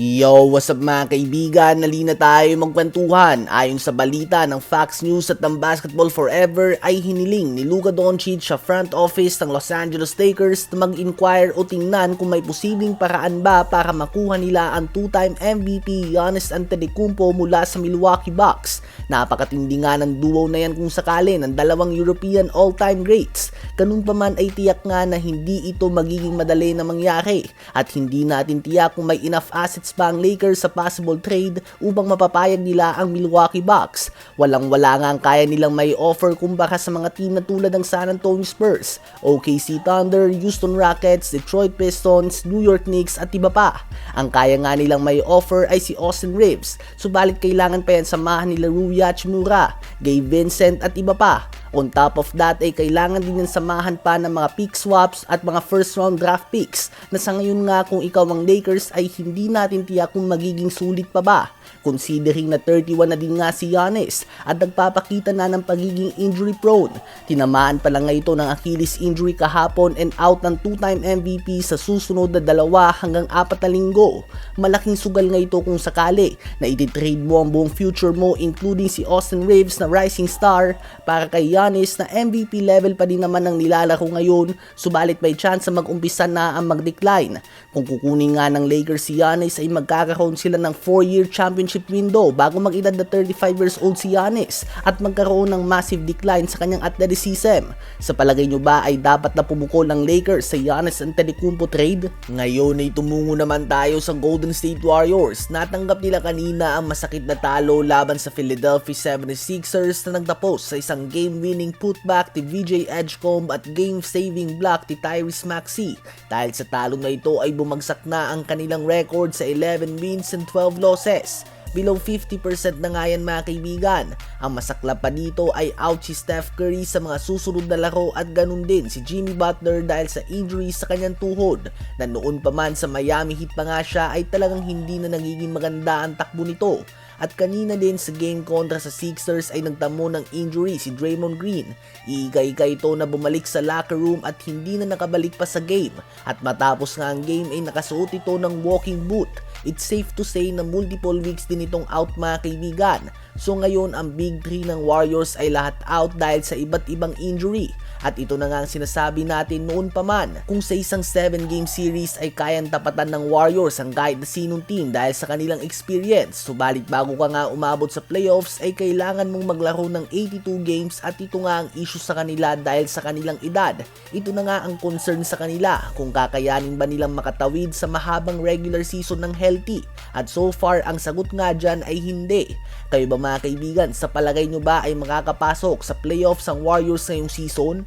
Yo, what's up mga kaibigan? Nalina tayo magkwentuhan. Ayon sa balita ng Fox News at ng Basketball Forever ay hiniling ni Luka Doncic sa front office ng Los Angeles Lakers na mag-inquire o tingnan kung may posibleng paraan ba para makuha nila ang two-time MVP Giannis Antetokounmpo mula sa Milwaukee Bucks. Napakatindi nga ng duo na yan kung sakali ng dalawang European all-time greats. Ganun pa man ay tiyak nga na hindi ito magiging madali na mangyari at hindi natin tiyak kung may enough assets pa ang Lakers sa possible trade upang mapapayag nila ang Milwaukee Bucks. Walang-wala nga ang kaya nilang may offer kumbaka sa mga team na tulad ng San Antonio Spurs, OKC Thunder, Houston Rockets, Detroit Pistons, New York Knicks at iba pa. Ang kaya nga nilang may offer ay si Austin Reeves, subalit kailangan pa yan samahan nila Rui Hachimura, Gabe Vincent at iba pa. On top of that ay kailangan din ng samahan pa ng mga pick swaps at mga first round draft picks na sa ngayon nga kung ikaw ang Lakers ay hindi natin tiyak kung magiging sulit pa ba. Considering na 31 na din nga si Giannis at nagpapakita na ng pagiging injury prone. Tinamaan pa lang ito ng Achilles injury kahapon and out ng two-time MVP sa susunod na dalawa hanggang apat na linggo. Malaking sugal nga ito kung sakali na ititrade mo ang buong future mo including si Austin Reeves na rising star para kay na MVP level pa din naman ang nilalaro ngayon subalit may chance na mag-umpisa na ang mag-decline. Kung kukunin nga ng Lakers si Giannis ay magkakaroon sila ng 4-year championship window bago mag-edad na 35 years old si Giannis at magkaroon ng massive decline sa kanyang athleticism. Sa palagay nyo ba ay dapat na pumukol ng Lakers sa Giannis Antetokounmpo trade? Ngayon ay tumungo naman tayo sa Golden State Warriors. Natanggap nila kanina ang masakit na talo laban sa Philadelphia 76ers na nagtapos sa isang game-winning putback ni VJ Edgecomb at game-saving block ni Tyrese Maxey. Dahil sa talo na ito ay bumagsak na ang kanilang record sa 11 wins and 12 losses. Below 50% na nga yan mga kaibigan. Ang masakla pa dito ay out si Steph Curry sa mga susunod na laro at ganun din si Jimmy Butler dahil sa injury sa kanyang tuhod na noon pa man sa Miami Heat pa nga siya ay talagang hindi na nagiging maganda ang takbo nito. At kanina din sa game kontra sa Sixers ay nagtamo ng injury si Draymond Green. Iiga-iga ito na bumalik sa locker room at hindi na nakabalik pa sa game. At matapos nga ang game ay nakasuot ito ng walking boot. It's safe to say na multiple weeks din itong out mga kaibigan. So ngayon ang big 3 ng Warriors ay lahat out dahil sa iba't ibang injury. At ito na nga ang sinasabi natin noon pa man kung sa isang 7 game series ay kayang tapatan ng Warriors ang kahit na sinong team dahil sa kanilang experience. Subalit bago ka nga umabot sa playoffs ay kailangan mong maglaro ng 82 games at ito nga ang issue sa kanila dahil sa kanilang edad. Ito na nga ang concern sa kanila kung kakayanin ba nilang makatawid sa mahabang regular season ng healthy. At so far ang sagot nga dyan ay hindi. Kayo ba mga kaibigan, sa palagay nyo ba ay makakapasok sa playoffs ang Warriors ngayong season?